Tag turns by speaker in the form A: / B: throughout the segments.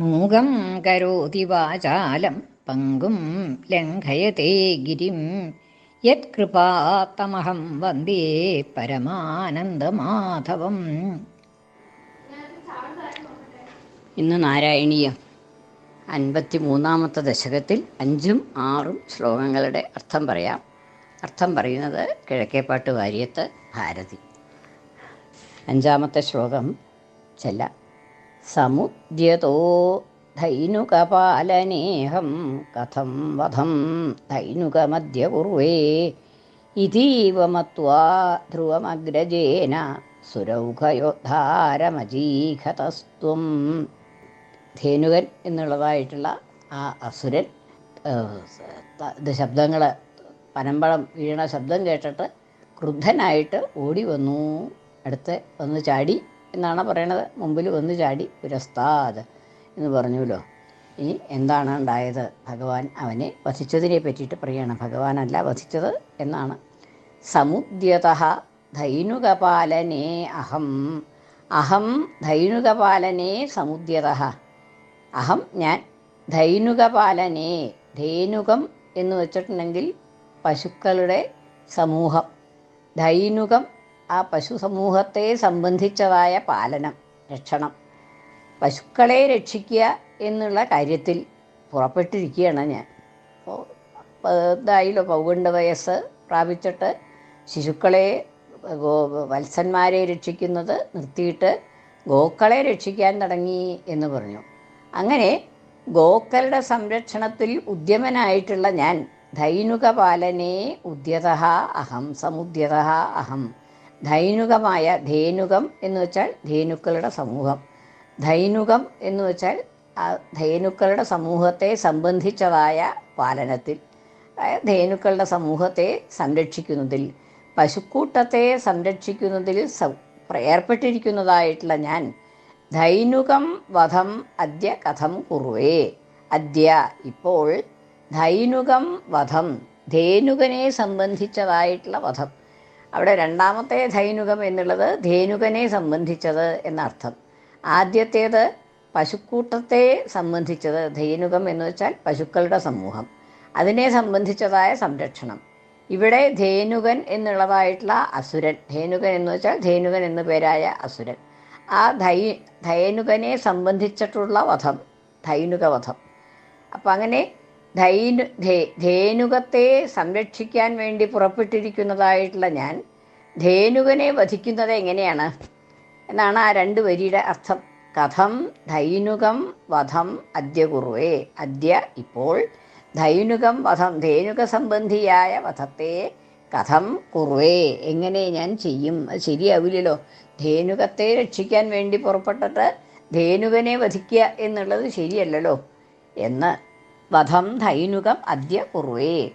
A: മൂകം കരോതി വാചാലം പങ്കും ലംഘയത്തെ ഗിരിം. യത്കൃപാത്തമഹം വന്ദേ പരമാനന്ദമാധവം. ഇന്ന് നാരായണീയ. അൻപത്തി മൂന്നാമത്തെ ദശകത്തിൽ അഞ്ചും ആറും ശ്ലോകങ്ങളുടെ അർത്ഥം പറയാം. അർത്ഥം പറയുന്നത് കിഴക്കേപ്പാട്ട് വാര്യത്ത് ഭാരതി. അഞ്ചാമത്തെ ശ്ലോകം ചെല്ല. സമുദ്യതോ ധൈനുകപാലനേഹം കഥം വധം ധൈനുകമദ്യ കുർവേ ഇതീവ മത്വാ ധ്രുവമഗ്രജേന ധേനുകൻ എന്നുള്ളതായിട്ടുള്ള ആ അസുരൻ ശബ്ദങ്ങൾ പനമ്പളം വീണ ശബ്ദം കേട്ടിട്ട് ക്രുദ്ധനായിട്ട് ഓടി വന്നു. അടുത്ത് വന്ന് ചാടി എന്നാണ് പറയണത്? മുമ്പിൽ വന്ന് ചാടി പുരസ്താദ് എന്ന് പറഞ്ഞുല്ലോ ഇനി എന്താണ് ഉണ്ടായത്? ഭഗവാൻ അവനെ വധിച്ചതിനെ പറ്റിയിട്ട് പറയുകയാണ് ഭഗവാനല്ല വധിച്ചത് എന്നാണ്. സമുദ്യത ധൈനുകപാലനേ അഹം. അഹം ധൈനുകപാലനേ സമുദ്യത അഹം ഞാൻ ധൈനുകപാലനേ ധേനുകം എന്ന് വെച്ചിട്ടുണ്ടെങ്കിൽ പശുക്കളുടെ സമൂഹം. ധൈനുകം ആ പശു സമൂഹത്തെ സംബന്ധിച്ചതായ പാലനം രക്ഷണം. പശുക്കളെ രക്ഷിക്കുക എന്നുള്ള കാര്യത്തിൽ പുറപ്പെട്ടിരിക്കുകയാണ് ഞാൻ. അപ്പോൾ ഇതായില്ലോ പൗഗണ്ഡ വയസ്സ് പ്രാപിച്ചിട്ട് ശിശുക്കളെ വത്സന്മാരെ രക്ഷിക്കുന്നത് നിർത്തിയിട്ട് ഗോക്കളെ രക്ഷിക്കാൻ തുടങ്ങി എന്ന് പറഞ്ഞു. അങ്ങനെ ഗോക്കളുടെ സംരക്ഷണത്തിൽ ഉദ്യമനായിട്ടുള്ള ഞാൻ ധൈനുകപാലനെ ഉദ്യത അഹം സമുദ്യത അഹം ധൈനുകമായ ധേനുകം എന്ന് വെച്ചാൽ ധേനുക്കളുടെ സമൂഹം. ധൈനുകം എന്ന് വെച്ചാൽ ആ ധേനുക്കളുടെ സമൂഹത്തെ സംബന്ധിച്ചതായ പാലനത്തിൽ ധേനുക്കളുടെ സമൂഹത്തെ സംരക്ഷിക്കുന്നതിൽ പശുക്കൂട്ടത്തെ സംരക്ഷിക്കുന്നതിൽ ഏർപ്പെട്ടിരിക്കുന്നതായിട്ടുള്ള ഞാൻ ധൈനുകം വധം അദ്യ കഥം കുറുവേ. അദ്യ ഇപ്പോൾ ധൈനുകം വധം ധേനുകനെ സംബന്ധിച്ചതായിട്ടുള്ള വധം. അവിടെ രണ്ടാമത്തെ ധൈനുകം എന്നുള്ളത് ധേനുകനെ സംബന്ധിച്ചത് എന്നർത്ഥം. ആദ്യത്തേത് പശുക്കൂട്ടത്തെ സംബന്ധിച്ചത് ധേനുകം എന്ന് വെച്ചാൽ പശുക്കളുടെ സമൂഹം. അതിനെ സംബന്ധിച്ചതായ സംരക്ഷണം. ഇവിടെ ധേനുകൻ എന്നുള്ളതായിട്ടുള്ള അസുരൻ. ധേനുകൻ എന്ന് വെച്ചാൽ ധേനുകൻ എന്നു പേരായ അസുരൻ. ആ ധൈ ധൈനുകനെ സംബന്ധിച്ചിട്ടുള്ള വധം ധൈനുക വധം അപ്പം അങ്ങനെ ധേനുകത്തെ സംരക്ഷിക്കാൻ വേണ്ടി പുറപ്പെട്ടിരിക്കുന്നതായിട്ടുള്ള ഞാൻ ധേനുകനെ വധിക്കുന്നത് എങ്ങനെയാണ്? എന്നാണ് ആ രണ്ട് വരിയുടെ അർത്ഥം. കഥം ധൈനുകം വധം അദ്യ കുറുവേ. അദ്യ ഇപ്പോൾ ധൈനുകം വധം ധേനുക സംബന്ധിയായ വധത്തെ കഥം കുറുവേ. എങ്ങനെ ഞാൻ ചെയ്യും? അത് ശരിയാവില്ലല്ലോ. ധേനുകത്തെ രക്ഷിക്കാൻ വേണ്ടി പുറപ്പെട്ടിട്ട് ധേനുകനെ വധിക്കുക എന്നുള്ളത് ശരിയല്ലല്ലോ എന്ന് വധം ധൈനുകം അദ്യ കുറുവേ.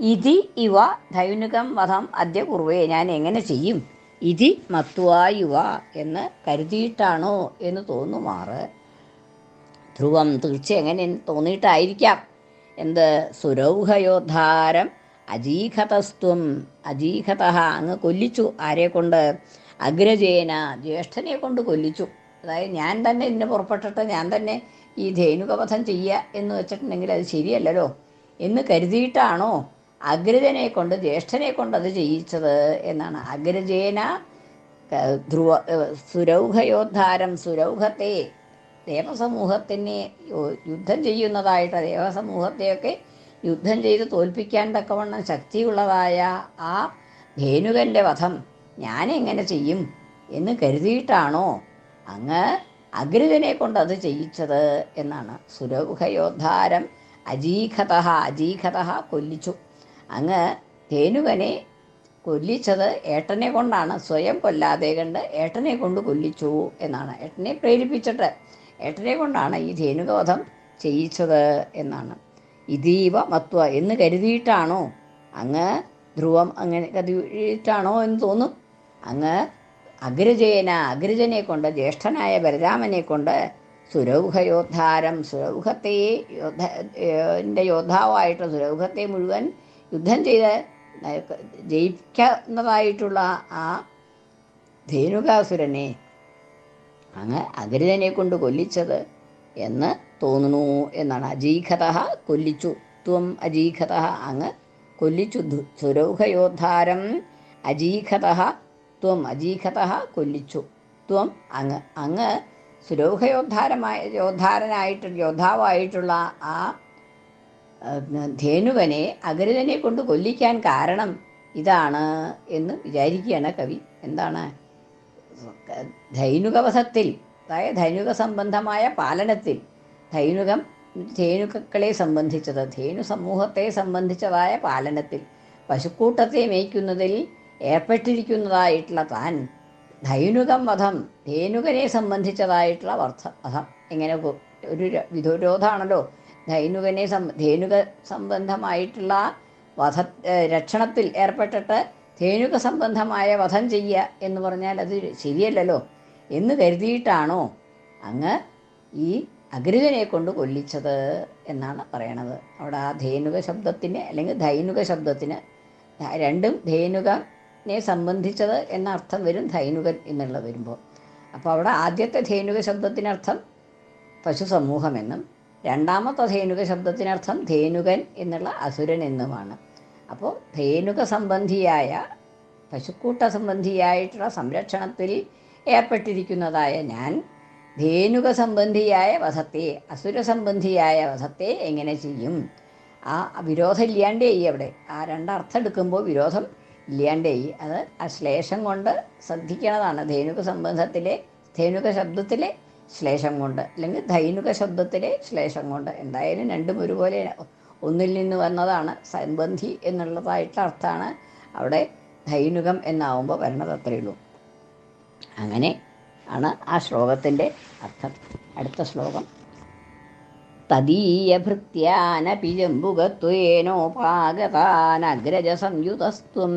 A: ഇതി ഇവ ധൈനുകം വധം അദ്യ കുറുവേ. ഞാൻ എങ്ങനെ ചെയ്യും? ഇതി മത്വായുവ എന്ന് കരുതിയിട്ടാണോ എന്ന് തോന്നുമാറ്. ധ്രുവം തീർച്ച എങ്ങനെ തോന്നിയിട്ടായിരിക്കാം? എന്ത്? സുരൗഹയോദ്ധാരം അജീഘതസ്ത്വം അജീഘത അങ്ങ് കൊല്ലിച്ചു. ആരെ കൊണ്ട്? അഗ്രജേന ജ്യേഷ്ഠനെ കൊണ്ട് കൊല്ലിച്ചു. അതായത് ഞാൻ തന്നെ ഇതിന് പുറപ്പെട്ടിട്ട് ഞാൻ തന്നെ ഈ ധേനുകവധം ചെയ്യുക എന്ന് വെച്ചിട്ടുണ്ടെങ്കിൽ അത് ശരിയല്ലല്ലോ. എന്ന് കരുതിയിട്ടാണോ അഗ്രജനെ കൊണ്ട് ജ്യേഷ്ഠനെ കൊണ്ട് അത് ചെയ്യിച്ചത് എന്നാണ്. അഗ്രജേന ധ്രുവ സുരൗഹയോദ്ധാരം സുരൗഹത്തെ ദേവസമൂഹത്തിനെ യുദ്ധം ചെയ്യുന്നതായിട്ട് ദേവസമൂഹത്തെയൊക്കെ യുദ്ധം ചെയ്ത് തോൽപ്പിക്കാൻ തക്കവണ്ണം ശക്തിയുള്ളതായ ആ ധേനുകന്റെ വധം ഞാനെങ്ങനെ ചെയ്യും എന്ന് കരുതിയിട്ടാണോ അങ്ങ് അഗ്രജനെ കൊണ്ട് അത് ചെയ്യിച്ചത് എന്നാണ്. സുരൗഹയോദ്ധാരം അജീഖത അജീഖത കൊല്ലിച്ചു. അങ്ങ് തേനുവനെ കൊല്ലിച്ചത് ഏട്ടനെ കൊണ്ടാണ്. സ്വയം കൊല്ലാതെ കണ്ട് ഏട്ടനെ കൊണ്ട് കൊല്ലിച്ചു എന്നാണ്. ഏട്ടനെ പ്രേരിപ്പിച്ചിട്ട് ഏട്ടനെ കൊണ്ടാണ് ഈ ധേനുബോധം ചെയ്യിച്ചത് എന്നാണ്. ഇതീവ മത്വ എന്ന് കരുതിയിട്ടാണോ അങ്ങ് ധ്രുവം അങ്ങനെ കരുതിയിട്ടാണോ എന്ന് തോന്നും. അങ്ങ് അഗ്രജേന അഗ്രജനെ കൊണ്ട് ജ്യേഷ്ഠനായ ബലരാമനെ കൊണ്ട് സുരൗഹയോദ്ധാരം സുരൗഹത്തെ യോദ്ധ യോദ്ധാവായിട്ട് സുരൗഹത്തെ മുഴുവൻ യുദ്ധം ചെയ്ത് ജയിക്കുന്നതായിട്ടുള്ള ആ ധേനുകാസുരനെ അങ്ങ് അഗ്രജനെ കൊണ്ട് കൊല്ലിച്ചത് എന്ന് തോന്നുന്നു എന്നാണ്. അജീഖത കൊല്ലിച്ചു ത്വം അജീഖത അങ്ങ് കൊല്ലിച്ചു. സുരൗഹയോദ്ധാരം അജീഖത ത്വം അജീഖത കൊല്ലിച്ചു. ത്വം അങ്ങ് അങ്ങ് സുരോഹയോദ്ധാരമായ യോദ്ധാരനായിട്ട് യോദ്ധാവായിട്ടുള്ള ആ ധേനുവനെ അഗ്രജനെ കൊണ്ട് കൊല്ലിക്കാൻ കാരണം ഇതാണ് എന്ന് വിചാരിക്കുകയാണ് കവി. എന്താണ്? ധൈനുകവസത്തിൽ അതായത് ധൈനുക സംബന്ധമായ പാലനത്തിൽ ധൈനുകം ധേനുക്കളെ സംബന്ധിച്ചത് ധേനു സമൂഹത്തെ സംബന്ധിച്ചതായ പാലനത്തിൽ പശുക്കൂട്ടത്തെ മേയ്ക്കുന്നതിൽ ഏർപ്പെട്ടിരിക്കുന്നതായിട്ടുള്ള താൻ ധൈനുകം വധം ധേനുകനെ സംബന്ധിച്ചതായിട്ടുള്ള വർദ്ധ വധം. ഇങ്ങനെ ഒരു വിധുരോധാണല്ലോ. ധൈനുകനെ സം ധേനുക സംബന്ധമായിട്ടുള്ള വധ രക്ഷണത്തിൽ ഏർപ്പെട്ടിട്ട് ധേനുക സംബന്ധമായ വധം ചെയ്യുക എന്ന് പറഞ്ഞാൽ അത് ശരിയല്ലല്ലോ. എന്ന് കരുതിയിട്ടാണോ അങ്ങ് ഈ അഗ്രജനെ കൊണ്ട് കൊല്ലിച്ചത് എന്നാണ് പറയണത്. അവിടെ ആ ധേനുക ശബ്ദത്തിന് അല്ലെങ്കിൽ ധൈനുക ശബ്ദത്തിന് രണ്ടും രണ്ടും ധേനുകനെ സംബന്ധിച്ചത് എന്ന അർത്ഥം വരും ധൈനുകൻ എന്നുള്ളത് വരുമ്പോൾ. അപ്പോൾ അവിടെ ആദ്യത്തെ ധൈനുക ശബ്ദത്തിനർത്ഥം പശു സമൂഹമെന്നും രണ്ടാമത്തെ ധേനുക ശബ്ദത്തിനർത്ഥം ധേനുകൻ എന്നുള്ള അസുരൻ എന്നുമാണ്. അപ്പോൾ ധേനുക സംബന്ധിയായ പശുക്കൂട്ട സംബന്ധിയായിട്ടുള്ള സംരക്ഷണത്തിൽ ഏർപ്പെട്ടിരിക്കുന്നതായ ഞാൻ ധേനുക സംബന്ധിയായ വധത്തെ അസുര സംബന്ധിയായ വധത്തെ എങ്ങനെ ചെയ്യും? ആ വിരോധം ഇല്ലാണ്ടേ ഈ അവിടെ. ആ രണ്ടർത്ഥം എടുക്കുമ്പോൾ വിരോധം ഇല്ലാണ്ടേയി അത് ആ ശ്ലേഷം കൊണ്ട് ശ്രദ്ധിക്കണതാണ്. ധൈനുക സംബന്ധത്തിലെ ധൈനുക ശബ്ദത്തിലെ ശ്ലേഷം കൊണ്ട് അല്ലെങ്കിൽ ധൈനുക ശബ്ദത്തിലെ ശ്ലേഷം കൊണ്ട്. എന്തായാലും രണ്ടും ഒരുപോലെ ഒന്നിൽ നിന്ന് വന്നതാണ് സംബന്ധി എന്നുള്ളതായിട്ടുള്ള അർത്ഥമാണ്. അവിടെ ധൈനുകം എന്നാവുമ്പോൾ വരണത് അത്രയേ ഉള്ളൂ. അങ്ങനെ ആണ് ആ ശ്ലോകത്തിന്റെ അർത്ഥം. അടുത്ത ശ്ലോകം. തദീയഭൃത്യാനപി ജംബുകത്വേനോപാഗതാനഗ്രജ സംയുതസ്ത്വം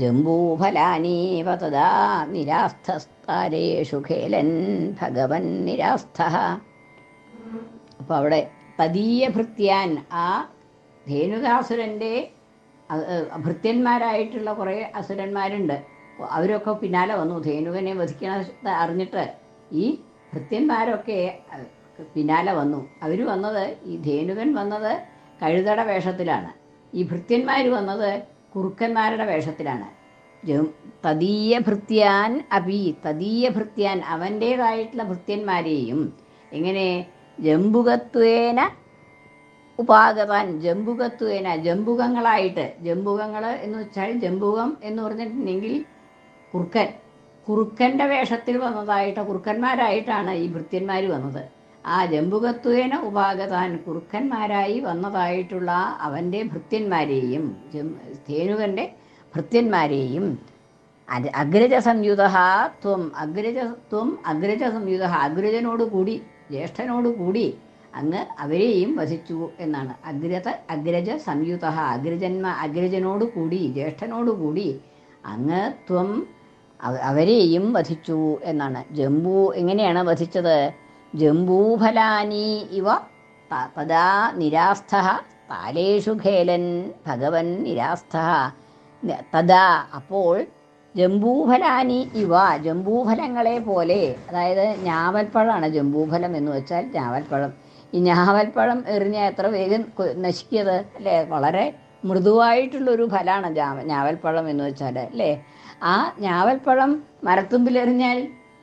A: ജംബൂഫലാനീവ തദാ നിരാസ്ഥസ്താരേഷു ഖേലൻ ഭഗവൻ നിരാസ്ഥ അപ്പോൾ അവിടെ തദീയഭൃത്യാൻ ആ ധേനുകാസുരന്റെ ഭൃത്യന്മാരായിട്ടുള്ള കുറേ അസുരന്മാരുണ്ട്. അവരൊക്കെ പിന്നാലെ വന്നു. ധേനുകനെ വധിക്കണ അറിഞ്ഞിട്ട് ഈ ഭൃത്യന്മാരൊക്കെ പിന്നാലെ വന്നു. അവർ വന്നത് ഈ ധേനുകൻ വന്നത് കഴുതട വേഷത്തിലാണ്. ഈ ഭൃത്യന്മാർ വന്നത് കുറുക്കന്മാരുടെ വേഷത്തിലാണ്. തദീയ ഭൃത്യാൻ അഭി തദീയ ഭൃത്യാൻ അവന്റേതായിട്ടുള്ള ഭൃത്യന്മാരെയും എങ്ങനെ ജംബുകത്വേന ഉപാഗതാൻ ജംബുകത്വേന ജംബുകങ്ങളായിട്ട് ജംബുകങ്ങൾ എന്ന് വെച്ചാൽ ജംബുകം എന്ന് പറഞ്ഞിട്ടുണ്ടെങ്കിൽ കുറുക്കൻ. കുറുക്കന്റെ വേഷത്തിൽ വന്നതായിട്ട് കുറുക്കന്മാരായിട്ടാണ് ഈ ഭൃത്യന്മാർ വന്നത്. ആ ജംബുകത്വേന ഉപാഗതാൻ കുറുക്കന്മാരായി വന്നതായിട്ടുള്ള അവന്റെ ഭൃത്യന്മാരെയും ധേനുകന്റെ ഭൃത്യന്മാരെയും അഗ്രജ സംയുത ത്വം അഗ്രജ ത്വം അഗ്രജ സംയുത അഗ്രജനോട് കൂടി ജ്യേഷ്ഠനോട് കൂടി അങ്ങ് അവരെയും വസിച്ചു എന്നാണ്. അഗ്രത അഗ്രജ സംയുത അഗ്രജന്മ അഗ്രജനോട് കൂടി ജ്യേഷ്ഠനോട് കൂടി അങ്ങ് ത്വം അവ- അവരെയും വധിച്ചു എന്നാണ്. ജംബൂ എങ്ങനെയാണ് വധിച്ചത്? ജംബൂഫലാനി ഇവ പദാ നിരാസ്ഥ താലേഷു ഖേലൻ ഭഗവൻ നിരാസ്ഥ. തദാ അപ്പോൾ ജംബൂഫലാനി ഇവ ജംബൂഫലങ്ങളെ പോലെ അതായത് ഞാവൽപ്പഴമാണ് ജംബൂഫലം എന്ന് വെച്ചാൽ ഞാവൽപ്പഴം. ഈ ഞാവൽപ്പഴം എറിഞ്ഞ എത്ര വേഗം നശിക്കിയത് അല്ലേ? വളരെ മൃദുവായിട്ടുള്ളൊരു ഫലമാണ് ഞാവൽപ്പഴം എന്ന് വെച്ചാൽ അല്ലേ? ആ ഞാവൽപ്പഴം മരത്തുമ്പിലെറിഞ്ഞാൽ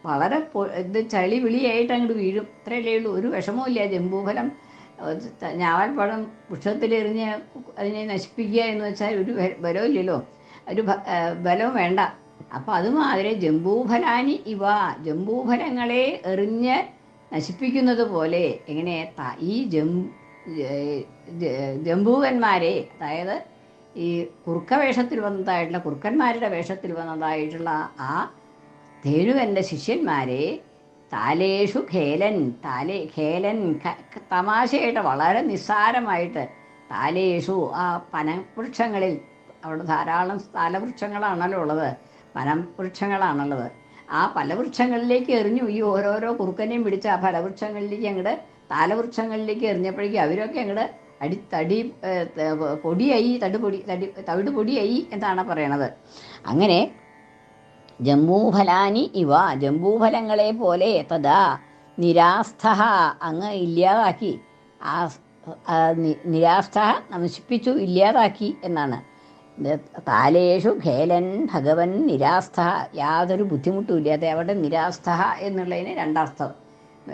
A: വളരെ ഇത് ചളി വിളിയായിട്ട് അങ്ങോട്ട് വീഴും. ഇത്രയല്ലേ ഉള്ളൂ. ഒരു വിഷമവും ജംബൂഫലം ഞാവൽപ്പഴം വൃക്ഷത്തിലെറിഞ്ഞ് അതിനെ നശിപ്പിക്കുക എന്ന് വെച്ചാൽ ഒരു ബലമില്ലല്ലോ ഒരു ബലവും വേണ്ട. അപ്പം അതുമാതിരി ജംബൂഫലാനി ഇവ ജംബൂഫലങ്ങളെ എറിഞ്ഞ് നശിപ്പിക്കുന്നത് പോലെ എങ്ങനെ ഈ ജം ജ- ജ- ജംബൂകന്മാരെ അതായത് ഈ കുറുക്ക വേഷത്തിൽ വന്നതായിട്ടുള്ള കുറുക്കന്മാരുടെ വേഷത്തിൽ വന്നതായിട്ടുള്ള ആ ധേനുവന്റെ ശിഷ്യന്മാരെ താലേഷു ഖേലൻ താലേ ഖേലൻ തമാശയായിട്ട് വളരെ നിസ്സാരമായിട്ട് താലേഷു ആ പനവൃക്ഷങ്ങളിൽ അവിടെ ധാരാളം സ്ഥലവൃക്ഷങ്ങളാണല്ലോ ഉള്ളത് പനവൃക്ഷങ്ങളാണുള്ളത്. ആ ഫലവൃക്ഷങ്ങളിലേക്ക് എറിഞ്ഞു ഈ ഓരോരോ കുറുക്കനെയും പിടിച്ച് ആ ഫലവൃക്ഷങ്ങളിലേക്ക് അങ്ങോട്ട് താലവൃക്ഷങ്ങളിലേക്ക് എറിഞ്ഞപ്പോഴേക്കും അവരൊക്കെ അങ്ങോട്ട് അടി തടി പൊടിയായി തടുപൊടി തടി തവിട് പൊടിയായി എന്നാണ് പറയണത്. അങ്ങനെ ജംബൂഫലാനി ഇവ. ജംബൂഫലങ്ങളെ പോലെ തഥാ നിരാസ്ഥ അങ്ങ് ഇല്ലാതാക്കി. ആ നിരാസ്ഥ നശിപ്പിച്ചു ഇല്ലാതാക്കി എന്നാണ്. താലേഷു ഖേലൻ ഭഗവൻ നിരാസ്ഥ യാതൊരു ബുദ്ധിമുട്ടും ഇല്ലാതെ അവിടെ നിരാസ്ഥ എന്നുള്ളതിന് രണ്ടാർത്ഥം.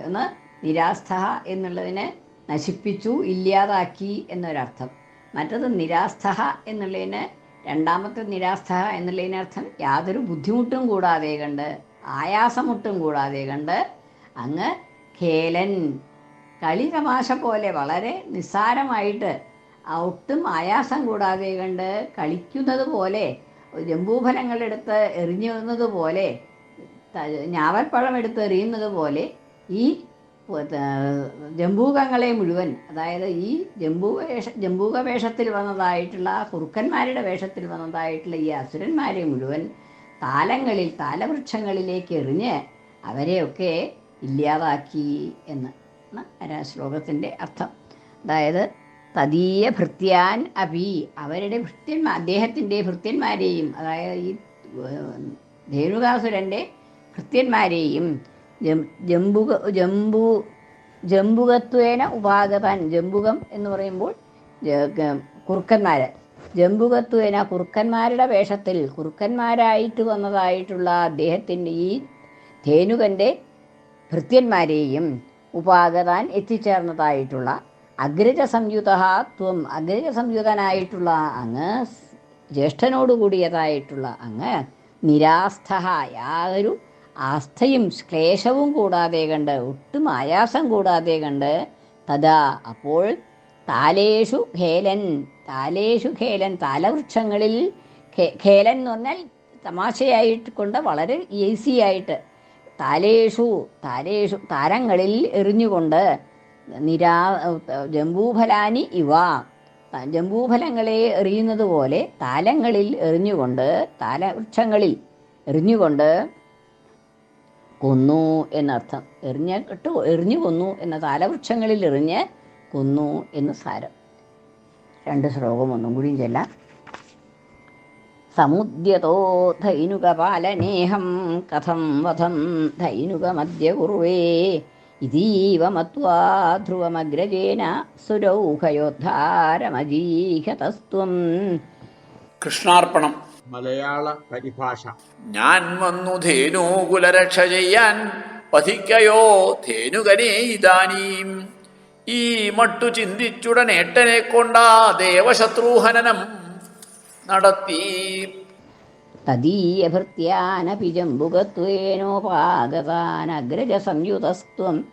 A: ഒന്ന് നിരാസ്ഥ എന്നുള്ളതിനെ നശിപ്പിച്ചു ഇല്ലാതാക്കി എന്നൊരർത്ഥം. മറ്റത് നിരാസ്ഥ എന്നുള്ളതിന് രണ്ടാമത്തെ നിരാസ്ഥ എന്നുള്ളതിനർത്ഥം യാതൊരു ബുദ്ധിമുട്ടും കൂടാതെ കണ്ട് ആയാസമുട്ടും കൂടാതെ കണ്ട് അങ്ങ് ഖേലൻ. കളി തമാശ പോലെ വളരെ നിസ്സാരമായിട്ട് ഒട്ടും ആയാസം കൂടാതെ കണ്ട് കളിക്കുന്നത് പോലെ ജംബൂഫലങ്ങളെടുത്ത് എറിഞ്ഞുന്നത് പോലെ ഞാവൽപ്പഴം എടുത്ത് എറിയുന്നത് പോലെ ഈ ജംബൂകങ്ങളെ മുഴുവൻ അതായത് ഈ ജംബൂ വേഷ ജംബൂക വേഷത്തിൽ വന്നതായിട്ടുള്ള കുറുക്കന്മാരുടെ വേഷത്തിൽ വന്നതായിട്ടുള്ള ഈ അസുരന്മാരെ മുഴുവൻ താലങ്ങളിൽ താലവൃക്ഷങ്ങളിലേക്ക് എറിഞ്ഞ് അവരെയൊക്കെ ഇല്ലാതാക്കി എന്ന് ശ്ലോകത്തിന്റെ അർത്ഥം. അതായത് തദീയ ഭൃത്യാൻ അഭി അവരുടെ ഭൃത്യന്മാർ അദ്ദേഹത്തിന്റെ ഭൃത്യന്മാരെയും അതായത് ഈ ധേനുകാസുരന്റെ ഭൃത്യന്മാരെയും ജംബുക ജംബു ജംബുകത്വേന ഉപാഗതാൻ ജംബുകം എന്ന് പറയുമ്പോൾ കുറുക്കന്മാരെ. ജംബുകത്വേന കുറുക്കന്മാരുടെ വേഷത്തിൽ കുറുക്കന്മാരായിട്ട് വന്നതായിട്ടുള്ള അദ്ദേഹത്തിന്റെ ഈ ധേനുകന്റെ ഭൃത്യന്മാരെയും ഉപാഗതാൻ എത്തിച്ചേർന്നതായിട്ടുള്ള അഗ്രജ സംയുത ത്വം അഗ്രജ സംയുതനായിട്ടുള്ള അങ്ങ് ജ്യേഷ്ഠനോട് കൂടിയതായിട്ടുള്ള അങ്ങ് നിരാസ്ഥ യാതൊരു ആസ്ഥയും ക്ലേശവും കൂടാതെ കണ്ട് ഒട്ടും ആയാസം കൂടാതെ കണ്ട് തഥാ അപ്പോൾ താലേഷു ഖേലൻ താലേഷു ഖേലൻ താലവൃക്ഷങ്ങളിൽ ഖേലൻ എന്ന് പറഞ്ഞാൽ തമാശയായിട്ട് കൊണ്ട് വളരെ ഈസി ആയിട്ട് താലേഷു താലേഷു താരങ്ങളിൽ എറിഞ്ഞുകൊണ്ട് നിരാ ജംബൂഫലാനി ഇവ. ജംബൂഫലങ്ങളെ എറിയുന്നത് പോലെ താലങ്ങളിൽ എറിഞ്ഞുകൊണ്ട് താലവൃക്ഷങ്ങളിൽ എറിഞ്ഞുകൊണ്ട് കൊന്നു എന്നർത്ഥം. എറിഞ്ഞ ഇട്ട് എറിഞ്ഞു കൊന്നു എന്ന താലവൃക്ഷങ്ങളിൽ എറിഞ്ഞ് കൊന്നു എന്ന് സാരം. രണ്ട് ശ്ലോകം ഒന്നും കൂടിയും ചെല്ലാം. സമുദ്യതോ ധൈനുകപാലനേഹം കഥം വധം ധൈനുകമദ്യ കുറുവേ. ഇതീവ മത്വാ ധ്രുവമഗ്രജേന സുരൗഹയോദ്ധാരമജീഹതസ്ത്വം.
B: കൃഷ്ണാർപ്പണം
C: മലയാള പരിഭാഷ.
B: ഞാൻ വന്നു ധേനൂകുലരക്ഷ ചെയ്യാൻ. പതിക്കയോ ധേനുകനെ ഇതാനീം. ഈ മട്ടു ചിന്തിച്ചുടനേട്ടനെ കൊണ്ടാ ദേവശത്രുഹനനം നടത്തി.
A: തദീയഭൃത്യാനപി ജംബുകത്വേനോപാഗതാനഗ്രജ സംയുതസ്ത്വം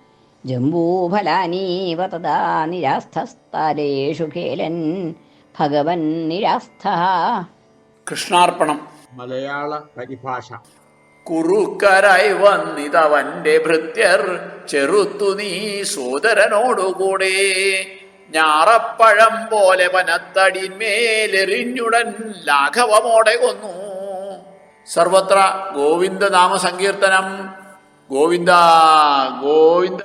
A: ജംബൂഫലാനീവ തദാ നിരാസ്ഥസ്ഥാലേഷു ഖേലൻ. ഭഗവൻ നിരാസ്ഥ.
B: കൃഷ്ണാർപ്പണം.
C: മലയാള പരിഭാഷ.
B: കുറുക്കരായി വന്നിതവന്റെ ഭൃത്യർ ചെറുത്തു നീ സോദരനോടുകൂടെ. ഞാറപ്പഴം പോലെ വനത്തടിന്മേലെറിഞ്ഞുടൻ ലാഘവമോടെ കൊന്നു. സർവത്ര ഗോവിന്ദ നാമ സങ്കീർത്തനം. ഗോവിന്ദ ഗോവിന്ദ.